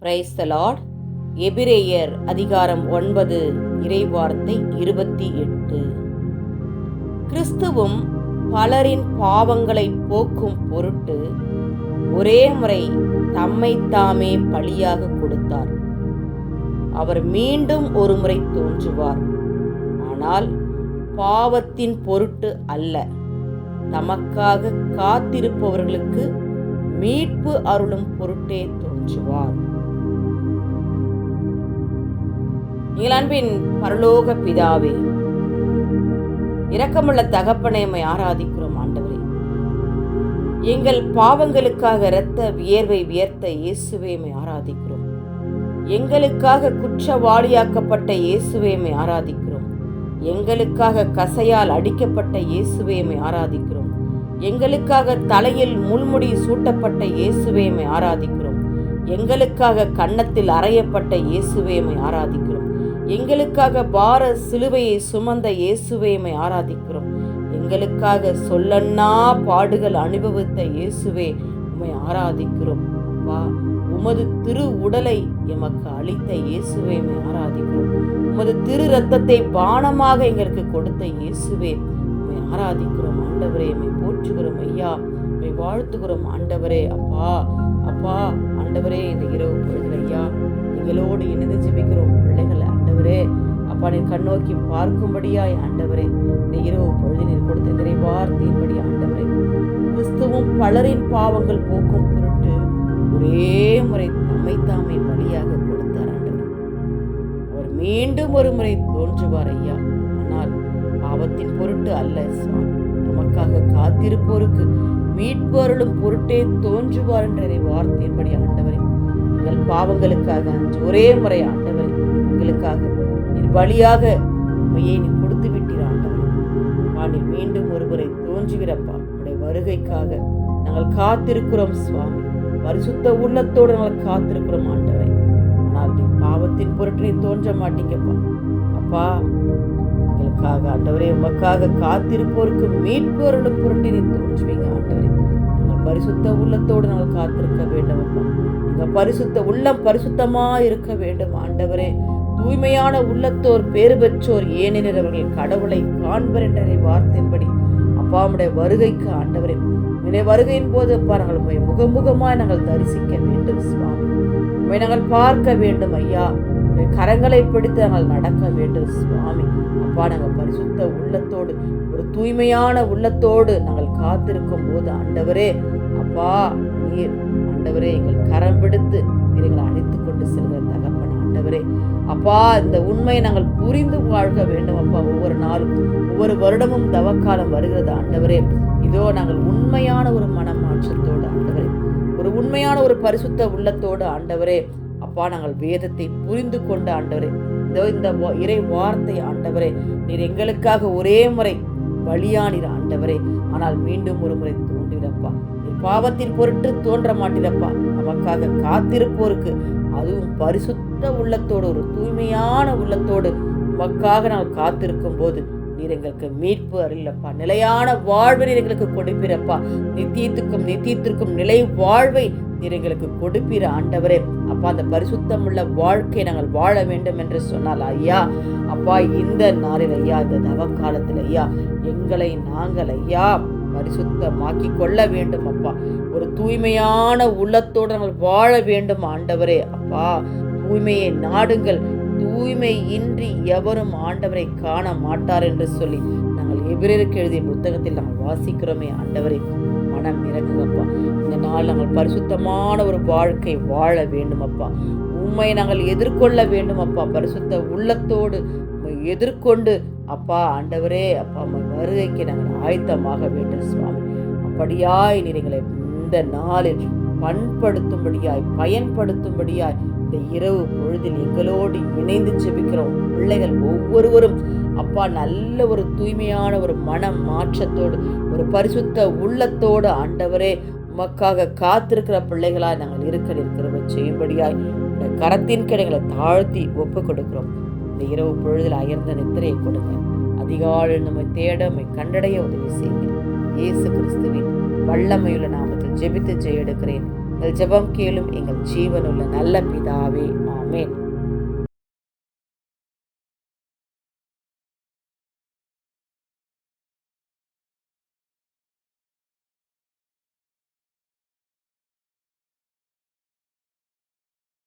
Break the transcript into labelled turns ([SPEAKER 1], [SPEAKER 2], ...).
[SPEAKER 1] Praise the Lord எபிரேயர் அதிகாரம் ஒன்பது இறைவார்த்தை இருபத்தி எட்டு. கிறிஸ்துவும் பலரின் பாவங்களை போக்கும் பொருட்டு ஒரே முறை தம்மைத்தாமே தாமே பலியாக கொடுத்தார். அவர் மீண்டும் ஒரு முறை தோன்றுவார். ஆனால் பாவத்தின் பொருட்டு அல்ல. தமக்காக காத்திருப்பவர்களுக்கு மீட்பு அருளும் பொருட்டே தோன்றுவார். எங்கள் அன்பின் பரலோக பிதாவே இரக்கமுள்ள தகப்பனை நம்மை ஆராதிக்கிறோம் ஆண்டவரே. எங்கள் பாவங்களுக்காக இரத்த வியர்வை வியர்த்த இயேசுவை ஆராதிக்கிறோம். எங்களுக்காக குற்றவாளியாக்கப்பட்ட இயேசுவை ஆராதிக்கிறோம். எங்களுக்காக கசையால் அடிக்கப்பட்ட இயேசுவை ஆராதிக்கிறோம். எங்களுக்காக தலையில் முள்முடி சூட்டப்பட்ட இயேசுவை ஆராதிக்கிறோம். எங்களுக்காக கன்னத்தில் அறையப்பட்ட இயேசுவை ஆராதிக்கிறோம். எங்களுக்காக பார சிலுவையை சுமந்த இயேசுவை ஆராதிக்கிறோம். எங்களுக்காக சொல்லன்னா பாடுகள் அனுபவித்த இயேசுவே உம்மை ஆராதிக்கிறோம். அப்பா உமது திரு உடலை எமக்கு அளித்த இயேசுவை உம்மை ஆராதிக்கிறோம். உமது திரு ரத்தத்தை பானமாக எங்களுக்கு கொடுத்த இயேசுவே உம்மை ஆராதிக்கிறோம். ஆண்டவரே உம்மை போற்றுகிறோம் ஐயா. உம்மை வாழ்த்துகிறோம் ஆண்டவரே. அப்பா அப்பா ஆண்டவரே இந்த இரவு பொழுது ஐயா. எங்களோடு இணைந்து ஜெபிக்கிறோம். பிள்ளைகள் ஆண்டவரே அப்பா நீர் கண்ணோக்கி பார்க்கும்படியாய் ஆண்டவரே. இந்த இரவு பொழுது நீர் கொடுத்த நிறைவார்த்தையின்படி ஆண்டவரே. கிறிஸ்துவும் பலரின் பாவங்கள் போக்கும் பொருட்டு ஒரே முறை தம்மை வழியாக பலியாக கொடுத்தார் ஆண்டவர். அவர் மீண்டும் ஒரு முறை தோன்றுவார் ஐயா. ஆனால் பாவத்தின் பொருட்டு அல்ல சுவாமி. நமக்காக காத்திருப்போருக்கு மீட்பொருளும் பொருட்டே தோன்றுவார் என்ற வார்த்தையின்படி பாவங்களுக்காக அன்று ஒரே முறை ஆண்டவரை எங்களுக்காக நீர் பலியாக உண்மையை நீ கொடுத்து விட்டீர் ஆண்டவரை. பாண்டி மீண்டும் ஒருமுறை தோன்றுகிறப்பா உடைய வருகைக்காக நாங்கள் காத்திருக்கிறோம் சுவாமி. பரிசுத்த உள்ளத்தோடு நாங்கள் காத்திருக்கிறோம் ஆண்டவரை. ஆனால் நீ பாவத்தின் பொருட்டு நீ தோன்ற மாட்டீங்கப்பா. அப்பா எங்களுக்காக ஆண்டவரே உமக்காக காத்திருப்போருக்கு மீட்பு பொருட்டு நீ தோன்றுவீங்க ஆண்டவரே. நாங்கள் பரிசுத்த உள்ளத்தோடு நாங்கள் காத்திருக்க வேண்டும் அப்பா இந்த பரிசுத்த உள்ளம் பரிசுத்தமா இருக்க வேண்டும் ஆண்டவரே. தூய்மையான உள்ளத்தோர் பேறு பெற்றோர் ஏனெனில் அவர்கள் கடவுளை காண்பர் என்ற வார்த்தையின்படி அப்பா உம்முடைய வருகைக்கு ஆண்டவரே. உடைய வருகையின் போது அப்பா நாங்கள் உண்மை முகமுகமாய் நாங்கள் தரிசிக்க வேண்டும் சுவாமி. உண்மை நாங்கள் பார்க்க வேண்டும் ஐயா. உங்கள் கரங்களை பிடித்து நாங்கள் நடக்க வேண்டும் சுவாமி. அப்பா நாங்கள் பரிசுத்த உள்ளத்தோடு ஒரு தூய்மையான உள்ளத்தோடு நாங்கள் காத்திருக்கும் போது ஆண்டவரே அப்பா நீர் ஆண்டவரே எங்கள் கரம் பிடித்து எங்களை அழைத்து கொண்டு செல்கிற தகப்பன் ஆண்டவரே. அப்பா இந்த உண்மையை நாங்கள் புரிந்து வாழ்க வேண்டும் அப்பா. ஒவ்வொரு நாளும் ஒவ்வொரு வருடமும் தவக்காலம் வருகிறது ஆண்டவரே. இதோ நாங்கள் உண்மையான ஒரு மனமாற்றத்தோடு ஆண்டவரே. ஒரு உண்மையான ஒரு பரிசுத்த உள்ளத்தோடு ஆண்டவரே. அப்பா நாங்கள் வேதத்தை புரிந்து கொண்டு ஆண்டவரே. இதோ இந்த இறை வார்த்தை ஆண்டவரே. நீர் எங்களுக்காக ஒரே முறை பலியானீர் ஆண்டவரே. ஆனால் மீண்டும் ஒரு முறை தோன்றிடப்பா பாவத்தின் பொருட்டு தோன்ற மாட்டேதப்பா. நமக்காக காத்திருப்போருக்கு. அதுவும் பரிசுத்த உள்ளத்தோடு ஒரு தூய்மையான உள்ளத்தோடு உமக்காக நாங்கள் காத்திருக்கும் போது நீர் எங்களுக்கு மீட்பு அருளப்பா. நிலையான வாழ்வை நீர் எங்களுக்கு கொடுப்பிறப்பா நித்தியத்துக்கும் நித்தியத்திற்கும் நிலை வாழ்வை நீர் எங்களுக்கு கொடுப்பிற ஆண்டவரே. அப்பா அந்த பரிசுத்தம் உள்ள வாழ்க்கை நாங்கள் வாழ வேண்டும் என்று சொன்னால் ஐயா அப்பா இந்த நாளில் ஐயா இந்த தவ காலத்தில் ஐயா எங்களை நாங்கள் ஐயா பரிசுத்தமாக்கி கொள்ள வேண்டும் அப்பா ஒரு தூய்மையான உள்ளத்தோடு நாங்கள் வாழ வேண்டும் ஆண்டவரே அப்பா. தூய்மையை நாடுங்கள். தூய்மை இன்றி எவரும் ஆண்டவரை காண மாட்டார் என்று சொல்லி நாங்கள் எபிரருக்கு எழுதிய புத்தகத்தில் நாங்கள் வாசிக்கிறோமே ஆண்டவரே. மனம் இறங்குங்கப்பா. இந்த நாள் நாங்கள் பரிசுத்தமான ஒரு வாழ்க்கை வாழ வேண்டும் அப்பா உண்மை நாங்கள் எதிர்கொள்ள வேண்டும் அப்பா பரிசுத்த உள்ளத்தோடு எதிர்கொண்டு அப்பா ஆண்டவரே அப்பா அம்மா வருகைக்கு நாங்கள் ஆயத்தமாக வேண்டும் சுவாமி. அப்படியாய் நீர் எங்களை இந்த நாளில் பண்படுத்தும்படியாய் பயன்படுத்தும்படியாய் இந்த இரவு பொழுதில் எங்களோடு இணைந்து செபிக்கிறோம் பிள்ளைகள் ஒவ்வொருவரும் அப்பா நல்ல ஒரு தூய்மையான ஒரு மன மாற்றத்தோடு ஒரு பரிசுத்த உள்ளத்தோடு ஆண்டவரே உமக்காக காத்திருக்கிற பிள்ளைகளாய் நாங்கள் இருக்க இருக்கிறவ செய்யும்படியாய் இந்த கரத்தின் கிடைகளை தாழ்த்தி ஒப்பு கொடுக்கிறோம் இந்த இரவு பொழுதில் அயர்ந்த நித்திரையை கொடுங்க அதிகாலில் நம்மை தேட நம்மை கண்டடைய உதவி செய்யுங்க இயேசு கிறிஸ்துவின் வல்லமையுள்ள நாமத்தில் ஜெபித்து ஜெய எடுக்கிறேன் எங்கள் ஜெபம் கேளும் எங்கள் ஜீவனுள்ள நல்ல பிதாவே. ஆமேன்.